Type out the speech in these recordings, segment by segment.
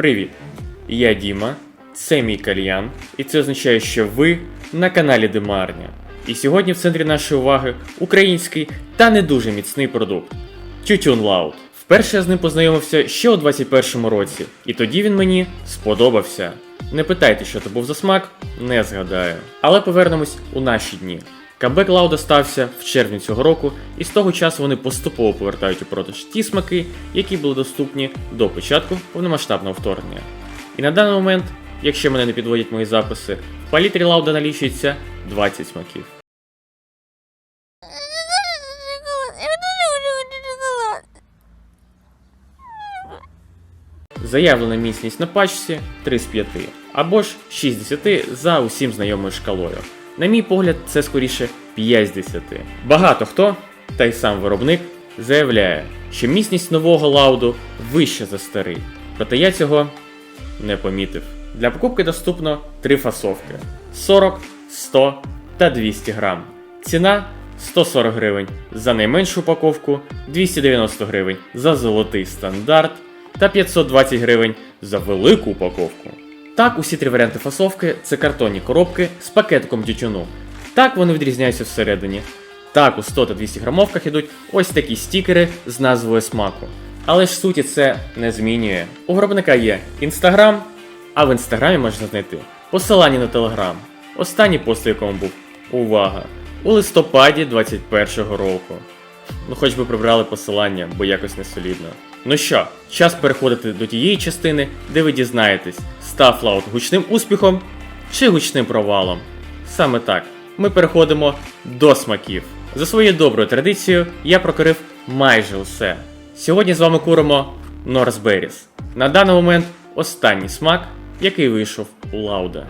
Привіт! Я Діма, це мій кальян, і це означає, що ви на каналі Демарня. І сьогодні в центрі нашої уваги український та не дуже міцний продукт Тютюн Лаут. Вперше я з ним познайомився ще у 21-му році, і тоді він мені сподобався. Не питайте, що то був за смак, не згадаю. Але повернемось у наші дні. Камбек Лауда стався в червні цього року, і з того часу вони поступово повертають у продаж ті смаки, які були доступні до початку повномасштабного вторгнення. І на даний момент, якщо мене не підводять мої записи, в палітрі Лауда налічується 20 смаків. Заявлена міцність на пачці 3 з 5, або ж 6 з 10 за усім знайомою шкалою. На мій погляд, це скоріше 5 з 10. Багато хто, та й сам виробник, заявляє, що міцність нового лауду вища за старий. Проте я цього не помітив. Для покупки доступно три фасовки: 40, 100 та 200 грам. Ціна 140 гривень за найменшу упаковку, 290 гривень за золотий стандарт та 520 гривень за велику упаковку. Так, усі три варіанти фасовки це картонні коробки з пакетиком тютюну. Так вони відрізняються всередині. Так, у 100 та 200 грамовках ідуть ось такі стікери з назвою смаку. Але ж суті це не змінює. У виробника є інстаграм, а в інстаграмі можна знайти посилання на телеграм. Останній пост, у якому був увага! У листопаді 21-го року. Ну, хоч би прибрали посилання, бо якось не солідно. Ну що, час переходити до тієї частини, де ви дізнаєтесь, став лаут гучним успіхом чи гучним провалом. Саме так, ми переходимо до смаків. За своєю доброю традицією я прокорив майже усе. Сьогодні з вами куримо Норсберіс. На даний момент останній смак, який вийшов у Лауда.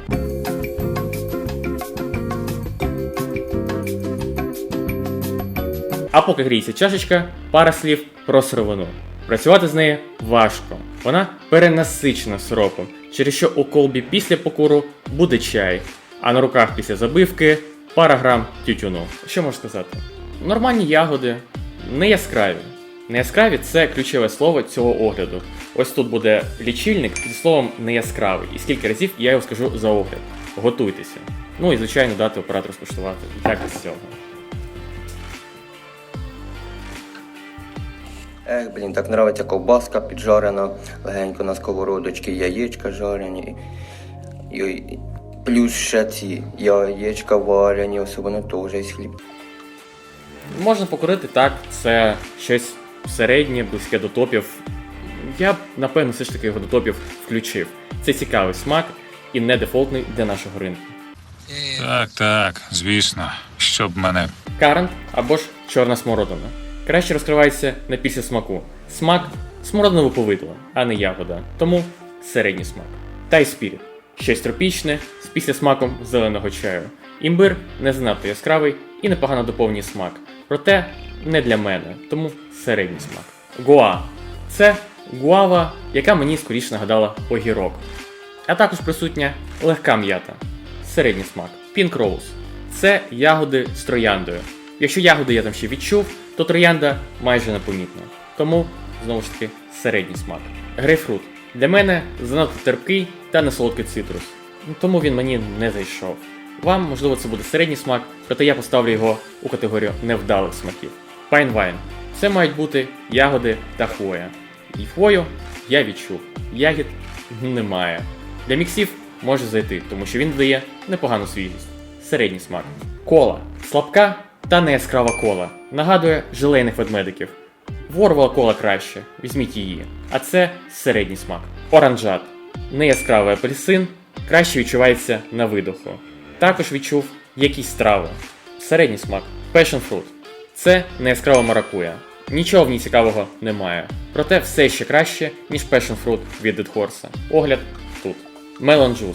А поки гріється чашечка, пара слів про сировину. Працювати з нею важко. Вона перенасичена сиропом, через що у колбі після покуру буде чай, а на руках після забивки пара грам тютюну. Що можу сказати? Нормальні ягоди, не яскраві. Не яскраві це ключове слово цього огляду. Ось тут буде лічильник зі словом не яскравий. І скільки разів я його скажу за огляд. Готуйтеся. Ну і звичайно дати оператору скуштувати. Як без цього. Ех, блін, так нравиться ковбаска піджарена, легенько на сковородочці, яєчка жарені. І, і плюс ще ці яєчка варені, особливо теж є хліб. Можна покурити так, це щось середнє, близьке до топів. Я б, напевно, все ж таки його до топів включив. Це цікавий смак і не дефолтний для нашого ринку. Так, так, звісно, щоб мене. Карент або ж чорна смородина. Краще розкривається на після смаку. Смак смородинове повидло, а не ягода. Тому середній смак. Тай спіріт. Щось тропічне з післясмаком зеленого чаю. Імбир не занадто яскравий і непогано доповнює смак. Проте не для мене, тому середній смак. Гоа. Це гуава, яка мені скоріше нагадала огірок. А також присутня легка м'ята. Середній смак. Pink Rose. Це ягоди з трояндою. Якщо ягоди я там ще відчув, то троянда майже непомітна. Тому, знову ж таки, середній смак. Грейпфрут. Для мене занадто терпкий та несолодкий цитрус. Ну, Тому він мені не зайшов. Вам, можливо, це буде середній смак, проте я поставлю його у категорію невдалих смаків. Wine. Це мають бути ягоди та хвоя. І хвою я відчув. Ягід немає. Для міксів може зайти, тому що він дає непогану свіжість. Середній смак. Кола. Слабка та не яскрава кола. Нагадує желейних ведмедиків. Ворвала кола краще, візьміть її. А це середній смак. Оранжат. Не яскравий апельсин, краще відчувається на видоху. Також відчув якісь трави. Середній смак. Passion fruit. Це не яскрава маракуя. Нічого в ній цікавого немає. Проте все ще краще, ніж Passion fruit від Dead Horse. Огляд тут. Melon Juice.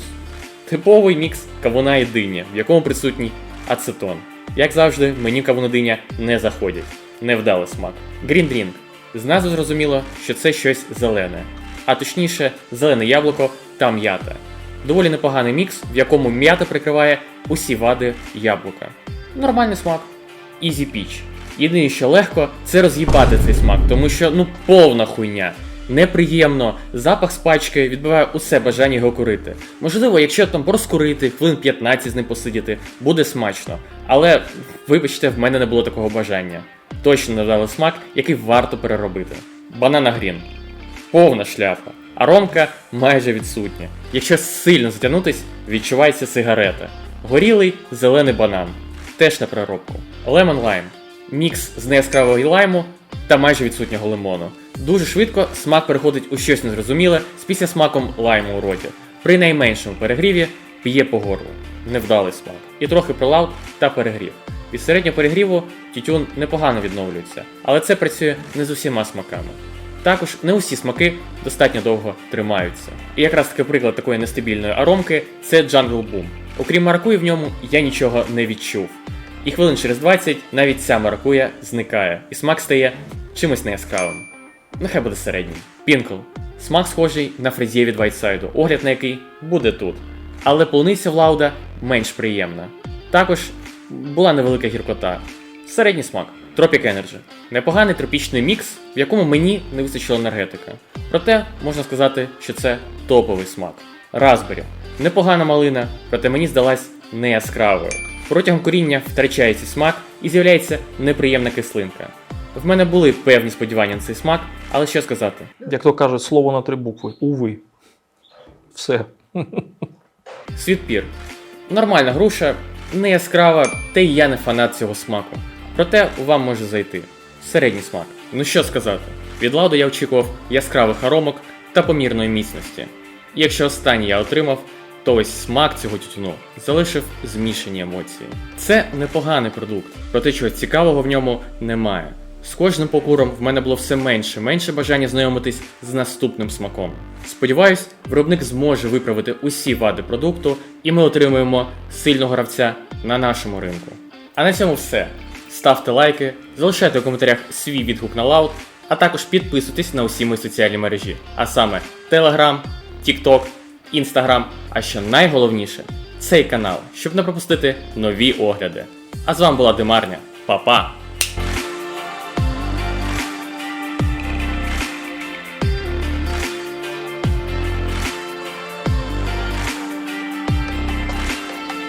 Типовий мікс кавуна і дині, в якому присутній ацетон. Як завжди, мені кавуна диня не заходять. Невдалий смак. Drink. З назви зрозуміло, що це щось зелене, а точніше, зелене яблуко та м'ята. Доволі непоганий мікс, в якому м'ята прикриває усі вади яблука. Нормальний смак. Easy Peach. Єдине, що легко, це роз'їбати цей смак, тому що ну повна хуйня. Неприємно, запах з пачки відбиває усе бажання його курити. Можливо, якщо там розкурити, хвилин 15 з ним посидіти, буде смачно. Але вибачте, в мене не було такого бажання. Точно не дали смак, який варто переробити. Банана грін. Повна шляпа. Аромка майже відсутня. Якщо сильно затягнутись, відчувається сигарета. Горілий зелений банан. Теж на переробку. Лемон лайм. Мікс з неяскравого лайму та майже відсутнього лимону. Дуже швидко смак переходить у щось незрозуміле з після смаком лайму у роті. При найменшому перегріві п'є по горлу. Невдалий смак. І трохи прилав та перегрів. Від середнього перегріву тютюн непогано відновлюється, але це працює не з усіма смаками. Також не усі смаки достатньо довго тримаються. І якраз таки приклад такої нестабільної аромки це Jungle Boom. Окрім маракуї в ньому я нічого не відчув. І хвилин через 20 навіть ця маракуя зникає, і смак стає чимось неяскравим. Нехай буде середній. Пінкл. Смак схожий на фрезє від Вайтсайду, огляд на який буде тут. Але полуниця Лауда менш приємна. Також була невелика гіркота. Середній смак. Tropic Energy. Непоганий тропічний мікс, в якому мені не вистачило енергетика. Проте можна сказати, що це топовий смак. Raspberry. Непогана малина, проте мені здалась не яскравою. Протягом коріння втрачає цей смак і з'являється неприємна кислинка. В мене були певні сподівання на цей смак, але що сказати? Як то кажуть, слово на три букви. Уви. Все. Світпір. Нормальна груша, не яскрава, та й я не фанат цього смаку. Проте вам може зайти. Середній смак. Ну що сказати, від ладу я очікував яскравих аромок та помірної міцності. І якщо останній я отримав, то ось смак цього тютюну залишив змішані емоції. Це непоганий продукт, проте чогось цікавого в ньому немає. З кожним покуром в мене було все менше, менше бажання знайомитись з наступним смаком. Сподіваюсь, виробник зможе виправити усі вади продукту, і ми отримаємо сильного гравця на нашому ринку. А на цьому все. Ставте лайки, залишайте у коментарях свій відгук на лаут, а також підписуйтесь на усі мої соціальні мережі, а саме Telegram, TikTok, Instagram, а що найголовніше цей канал, щоб не пропустити нові огляди. А з вами була Демарня. Па-па!